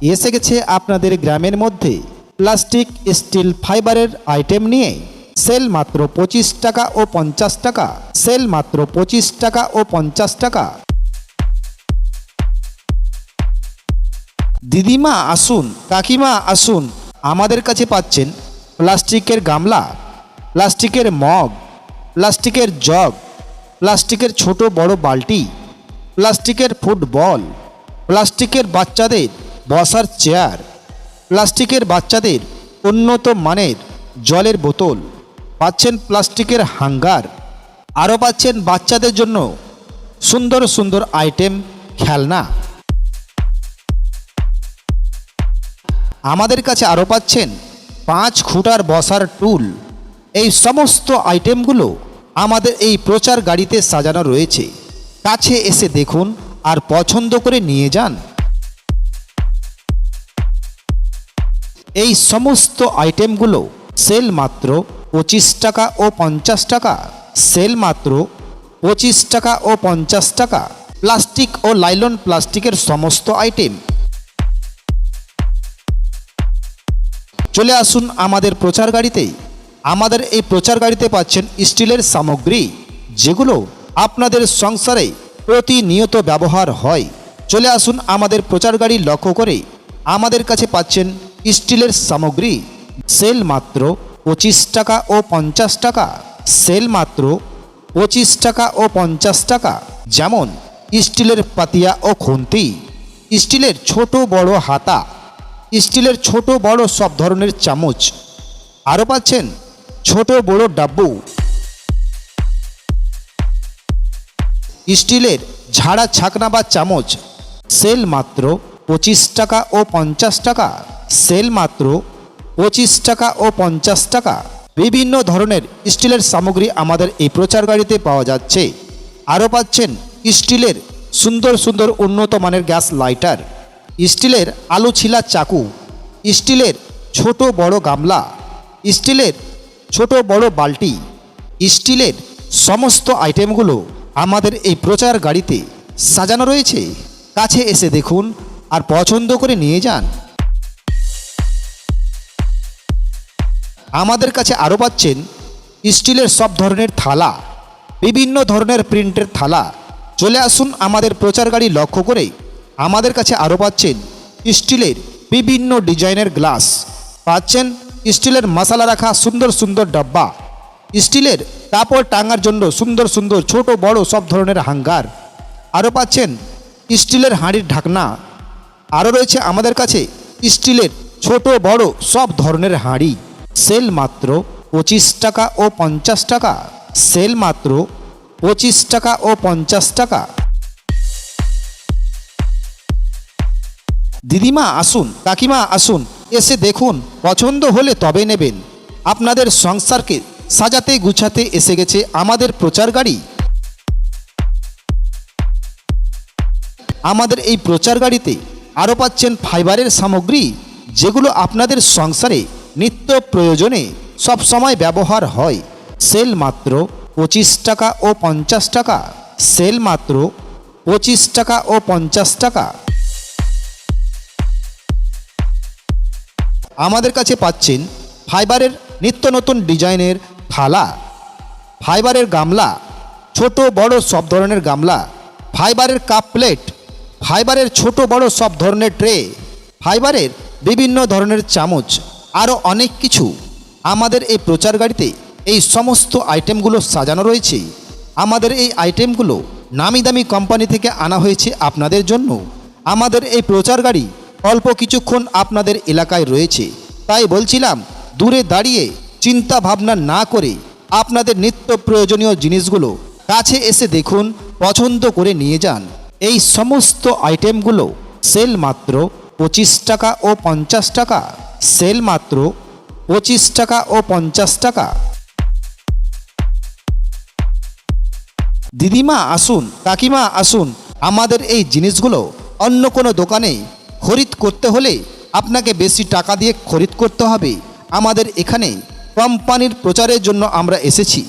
এসে গেছে আপনাদের গ্রামের মধ্যে। প্লাস্টিক, স্টিল ফাইবারের আইটেম নিয়ে। সেল মাত্র পঁচিশ টাকা ও পঞ্চাশ টাকা। সেল মাত্র পঁচিশ টাকা ও পঞ্চাশ টাকা। দিদিমা আসুন, কাকিমা আসুন। আমাদের কাছে পাচ্ছেন প্লাস্টিকের গামলা, প্লাস্টিকের মগ, প্লাস্টিকের জগ, প্লাস্টিকের ছোট বড় বালতি, প্লাস্টিকের ফুটবল, প্লাস্টিকের বাচ্চাদের বসার চেয়ার, প্লাস্টিকের বাচ্চাদের উন্নত মানের জলের বোতল, পাচ্ছেন প্লাস্টিকের হাঙ্গার, আরও পাচ্ছেন বাচ্চাদের জন্য সুন্দর সুন্দর আইটেম খেলনা। আমাদের কাছে আরও পাচ্ছেন পাঁচ খুঁটার বসার টুল। এই সমস্ত আইটেমগুলো আমাদের এই প্রচার গাড়িতে সাজানো রয়েছে। কাছে এসে দেখুন আর পছন্দ করে নিয়ে যান। এই সমস্ত আইটেমগুলো সেল মাত্র পঁচিশ টাকা ও পঞ্চাশ টাকা। সেল মাত্র পঁচিশ টাকা ও পঞ্চাশ টাকা। প্লাস্টিক ও লাইলন প্লাস্টিকের সমস্ত আইটেম। চলে আসুন আমাদের প্রচার গাড়িতে। আমাদের এই প্রচার গাড়িতে পাচ্ছেন স্টিলের সামগ্রী, যেগুলো আপনাদের সংসারে প্রতিনিয়ত ব্যবহার হয়। চলে আসুন আমাদের প্রচার গাড়ি লক্ষ্য করে। আমাদের কাছে পাচ্ছেন স্টিলের সামগ্রী। সেল মাত্র পঁচিশ টাকা ও পঞ্চাশ টাকা। সেল মাত্র পঁচিশ টাকা ও পঞ্চাশ টাকা। যেমন স্টিলের পাতিয়া ও খুন্তি, স্টিলের ছোট বড় হাতা, স্টিলের ছোট বড় সব ধরনের চামচ। আরও পাচ্ছেন ছোট বড় ডাব্বু। স্টিলের ঝাড়া, ছাকনা বা চামচ। সেল মাত্র পঁচিশ টাকা ও পঞ্চাশ টাকা। সেল মাত্র পঁচিশ টাকা ও পঞ্চাশ টাকা। বিভিন্ন ধরনের স্টিলের সামগ্রী আমাদের এই প্রচার গাড়িতে পাওয়া যাচ্ছে। আরও পাচ্ছেন স্টিলের সুন্দর সুন্দর উন্নত মানের গ্যাস লাইটার, স্টিলের আলু ছিলা চাকু, স্টিলের ছোট বড় গামলা, স্টিলের ছোট বড় বালতি, স্টিলের সমস্ত আইটেমগুলো আমাদের এই প্রচার গাড়িতে সাজানো রয়েছে। কাছে এসে দেখুন আর পছন্দ করে নিয়ে যান। আমাদের কাছে আরও পাচ্ছেন স্টিলের সব ধরনের থালা, বিভিন্ন ধরনের প্রিন্টের থালা। চলে আসুন আমাদের প্রচার গাড়ি লক্ষ্য করে। আমাদের কাছে আরও পাচ্ছেন স্টিলের বিভিন্ন ডিজাইনের গ্লাস। পাচ্ছেন স্টিলের মশলা রাখা সুন্দর সুন্দর ডাব্বা। স্টিলের কাপড় টাঙার জন্য সুন্দর সুন্দর ছোট বড় সব ধরনের হাঙ্গার। আরও পাচ্ছেন স্টিলের হাঁড়ির ঢাকনা। আরও রয়েছে আমাদের কাছে স্টিলের ছোট, বড় সব ধরনের হাঁড়ি। সেল মাত্র পঁচিশ টাকা ও পঞ্চাশ টাকা। সেল মাত্র পঁচিশ টাকা ও পঞ্চাশ টাকা। দিদিমা আসুন, কাকিমা আসুন, এসে দেখুন, পছন্দ হলে তবে নেবেন। আপনাদের সংসারকে সাজাতে গুছাতে এসে গেছে আমাদের প্রচার গাড়ি। আমাদের এই প্রচার গাড়িতে আরও পাচ্ছেন ফাইবারের সামগ্রী, যেগুলো আপনাদের সংসারে নিত্য প্রয়োজনে সব সময় ব্যবহার হয়। সেল মাত্র পঁচিশ টাকা ও পঞ্চাশ টাকা। সেল মাত্র পঁচিশ টাকা ও পঞ্চাশ টাকা। আমাদের কাছে পাচ্ছেন ফাইবারের নিত্য নতুন ডিজাইনের থালা, ফাইবারের গামলা, ছোট বড় সব ধরনের গামলা, ফাইবারের কাপ প্লেট ফাইবারের ছোট বড় সব ধরনের ট্রে, ফাইবারের বিভিন্ন ধরনের চামচ আরও অনেক কিছু। আমাদের এই প্রচার গাড়িতে এই সমস্ত আইটেমগুলো সাজানো রয়েছে। আমাদের এই আইটেমগুলো নামি দামি কোম্পানি থেকে আনা হয়েছে আপনাদের জন্য। আমাদের এই প্রচার গাড়ি অল্প কিছুক্ষণ আপনাদের এলাকায় রয়েছে। তাই বলছিলাম, দূরে দাঁড়িয়ে চিন্তা ভাবনা না করে আপনাদের নিত্য প্রয়োজনীয় জিনিসগুলো কাছে এসে দেখুন, পছন্দ করে নিয়ে যান। এই সমস্ত আইটেমগুলো সেল মাত্র পঁচিশ টাকা ও পঞ্চাশ টাকা। সেল মাত্র পঁচিশ টাকা ও পঞ্চাশ টাকা। দিদিমা আসুন, কাকিমা আসুন, আমাদের এই জিনিসগুলো অন্য কোনো দোকানে খরিদ করতে হলে আপনাকে বেশি টাকা দিয়ে খরিদ করতে হবে। আমাদের এখানে কোম্পানির প্রচারের জন্য আমরা এসেছি।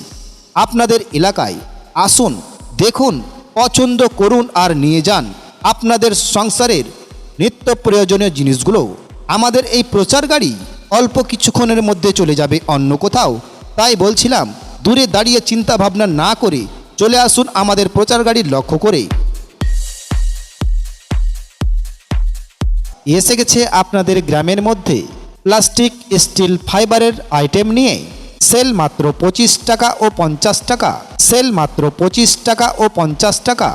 আপনাদের এলাকায় আসুন, দেখুন পছন্দ করুন আর নিয়ে যান। আপনাদের সংসারের নিত্য প্রয়োজনীয় জিনিসগুলো। আমাদের এই প্রচার গাড়ি অল্প কিছুক্ষণের মধ্যে চলে যাবে অন্য কোথাও। তাই বলছিলাম, দূরে দাঁড়িয়ে চিন্তা ভাবনা না করে চলে আসুন আমাদের প্রচার গাড়ি লক্ষ্য করে। এসে গেছে আপনাদের গ্রামের মধ্যে প্লাস্টিক, স্টিল, ফাইবারের আইটেম নিয়ে। সেল মাত্র পঁচিশ টাকা ও পঞ্চাশ টাকা। সেল মাত্র পঁচিশ টাকা ও পঞ্চাশ টাকা।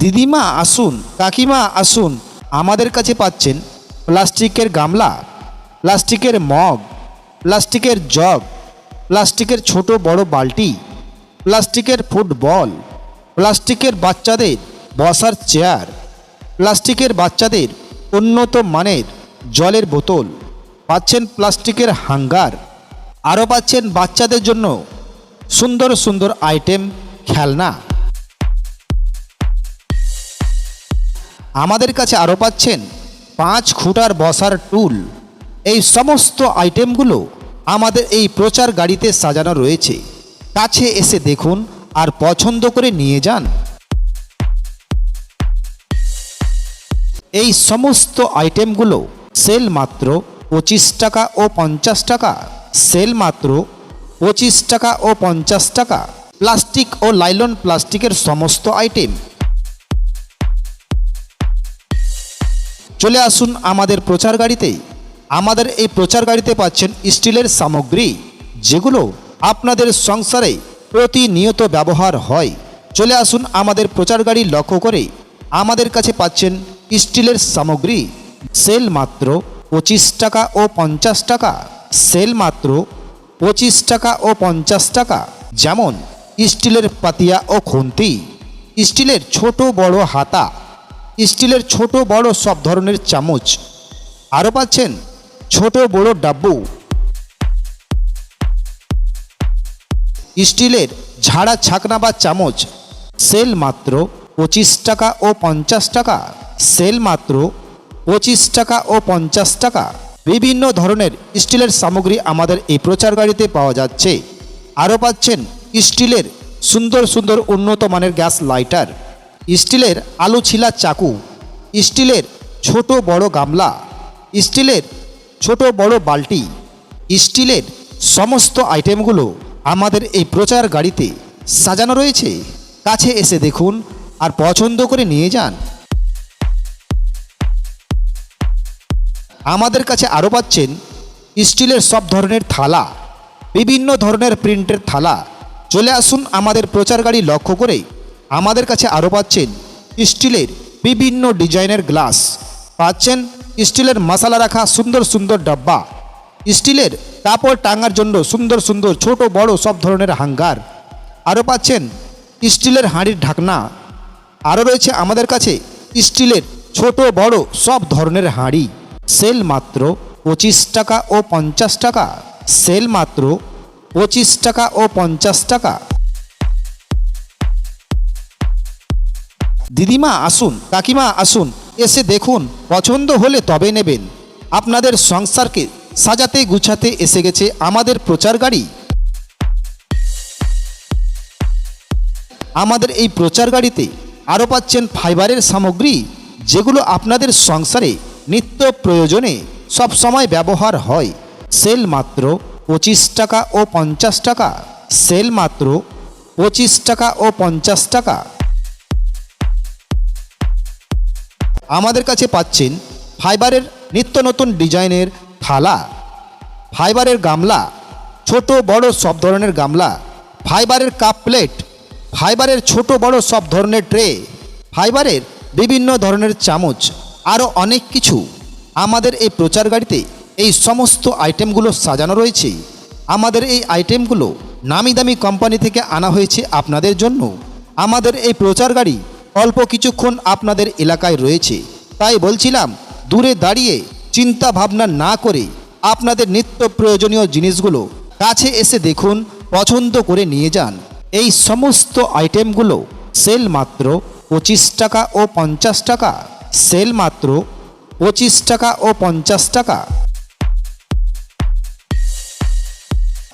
দিদিমা, আসুন। কাকিমা, আসুন। আমাদের কাছে পাচ্ছেন প্লাস্টিকের গামলা, প্লাস্টিকের মগ, প্লাস্টিকের জগ, প্লাস্টিকের ছোট বড় বালতি, প্লাস্টিকের ফুটবল, প্লাস্টিকের বাচ্চাদের বসার চেয়ার, প্লাস্টিকের বাচ্চাদের উন্নত মানের জলের বোতল। পাচ্ছেন প্লাস্টিকের হাঙ্গার, আরও পাচ্ছেন বাচ্চাদের জন্য সুন্দর সুন্দর আইটেম, খেলনা। আমাদের কাছে আরও পাচ্ছেন পাঁচ খুঁটার বসার টুল। এই সমস্ত আইটেমগুলো আমাদের এই প্রচার গাড়িতে সাজানো রয়েছে। কাছে এসে দেখুন আর পছন্দ করে নিয়ে যান। এই সমস্ত আইটেমগুলো সেল মাত্র পঁচিশ টাকা ও পঞ্চাশ টাকা। সেল মাত্র পঁচিশ টাকা ও পঞ্চাশ টাকা। প্লাস্টিক ও লাইলন প্লাস্টিকের সমস্ত আইটেম। চলে আসুন আমাদের প্রচার গাড়িতে। আমাদের এই প্রচার গাড়িতে পাচ্ছেন স্টিলের সামগ্রী, যেগুলো আপনাদের সংসারে প্রতিনিয়ত ব্যবহার হয়। চলে আসুন আমাদের প্রচার গাড়ি লক্ষ্য করে। আমাদের কাছে পাচ্ছেন স্টিলের সামগ্রী। সেল মাত্র পঁচিশ টাকা ও পঞ্চাশ টাকা। সেল মাত্র পঁচিশ টাকা ও পঞ্চাশ টাকা। যেমন স্টিলের পাতিয়া ও খুন্তি, স্টিলের ছোট বড় হাতা, স্টিলের ছোট বড় সব ধরনের চামচ। আরও পাচ্ছেন ছোট বড় ডাব্বু। স্টিলের ঝাড়া, ছাকনা বা চামচ। সেল মাত্র পঁচিশ টাকা ও পঞ্চাশ টাকা। সেল মাত্র পঁচিশ টাকা ও পঞ্চাশ টাকা। বিভিন্ন ধরনের স্টিলের সামগ্রী আমাদের এই প্রচার গাড়িতে পাওয়া যাচ্ছে। আরও পাচ্ছেন স্টিলের সুন্দর সুন্দর উন্নত মানের গ্যাস লাইটার। স্টিলের আলু ছিলা চাকু। স্টিলের ছোট বড় গামলা। স্টিলের ছোট বড় বালতি। স্টিলের সমস্ত আইটেমগুলো আমাদের এই প্রচার গাড়িতে সাজানো রয়েছে। কাছে এসে দেখুন আর পছন্দ করে নিয়ে যান। আমাদের কাছে আরও পাচ্ছেন স্টিলের সব ধরনের থালা, বিভিন্ন ধরনের প্রিন্টের থালা। চলে আসুন আমাদের প্রচার গাড়ি লক্ষ্য করে আমাদের কাছে আরও পাচ্ছেন স্টিলের বিভিন্ন ডিজাইনের গ্লাস। পাচ্ছেন স্টিলের মশালা রাখা সুন্দর সুন্দর ডাব্বা। স্টিলের কাপড় টাঙার জন্য সুন্দর সুন্দর ছোট বড় সব ধরনের হাঙ্গার। আরও পাচ্ছেন স্টিলের হাঁড়ির ঢাকনা। আরও রয়েছে আমাদের কাছে স্টিলের ছোট বড় সব ধরনের হাঁড়ি। সেল মাত্র পঁচিশ টাকা ও পঞ্চাশ টাকা। সেল মাত্র পঁচিশ টাকা ও পঞ্চাশ টাকা। দিদিমা, আসুন। কাকিমা, আসুন। এসে দেখুন, পছন্দ হলে তবে নেবেন। আপনাদের সংসারকে সাজাতে গুছাতে এসে গেছে আমাদের প্রচার গাড়ি। আমাদের এই প্রচার গাড়িতে আরও পাচ্ছেন ফাইবারের সামগ্রী, যেগুলো আপনাদের সংসারে নিত্য প্রয়োজনে সব সময় ব্যবহার হয়। সেল মাত্র পঁচিশ টাকা ও পঞ্চাশ টাকা। সেল মাত্র পঁচিশ টাকা ও পঞ্চাশ টাকা। আমাদের কাছে পাচ্ছেন ফাইবারের নিত্য নতুন ডিজাইনের থালা, ফাইবারের গামলা, ছোট বড় সব ধরনের গামলা, ফাইবারের কাপ প্লেট, ফাইবারের ছোট বড় সব ধরনের ট্রে, ফাইবারের বিভিন্ন ধরনের চামচ আরও অনেক কিছু। আমাদের এই প্রচার গাড়িতে এই সমস্ত আইটেমগুলো সাজানো রয়েছে। আমাদের এই আইটেমগুলো নামি দামি কোম্পানি থেকে আনা হয়েছে আপনাদের জন্য। আমাদের এই প্রচার গাড়ি অল্প কিছুক্ষণ আপনাদের এলাকায় রয়েছে। তাই বলছিলাম, দূরে দাঁড়িয়ে চিন্তা ভাবনা না করে আপনাদের নিত্য প্রয়োজনীয় জিনিসগুলো কাছে এসে দেখুন, পছন্দ করে নিয়ে যান। এই সমস্ত আইটেমগুলো সেল মাত্র পঁচিশ টাকা ও পঞ্চাশ টাকা। সেল মাত্র পঁচিশ টাকা ও পঞ্চাশ টাকা।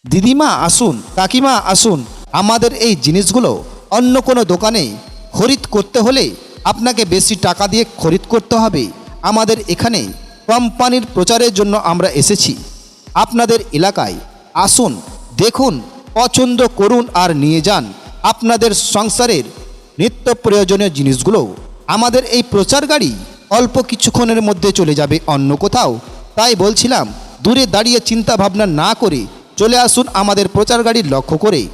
দিদিমা, আসুন, কাকিমা, আসুন। আমাদের এই জিনিসগুলো অন্য কোনো দোকানে খরিদ করতে হলে আপনাকে বেশি টাকা দিয়ে খরিদ করতে হবে। আমাদের এখানে কোম্পানির প্রচারের জন্য আমরা এসেছি। আপনাদের এলাকায় আসুন, দেখুন, পছন্দ করুন আর নিয়ে যান। আপনাদের সংসারের নিত্য প্রয়োজনীয় জিনিসগুলো আমাদের এই প্রচার গাড়ি অল্প কিছুক্ষণের মধ্যে চলে যাবে অন্য কোথাও। তাই বলছিলাম, দূরে দাঁড়িয়ে চিন্তা ভাবনা না করে চলে আসুন আমাদের প্রচার গাড়ি লক্ষ্য করে।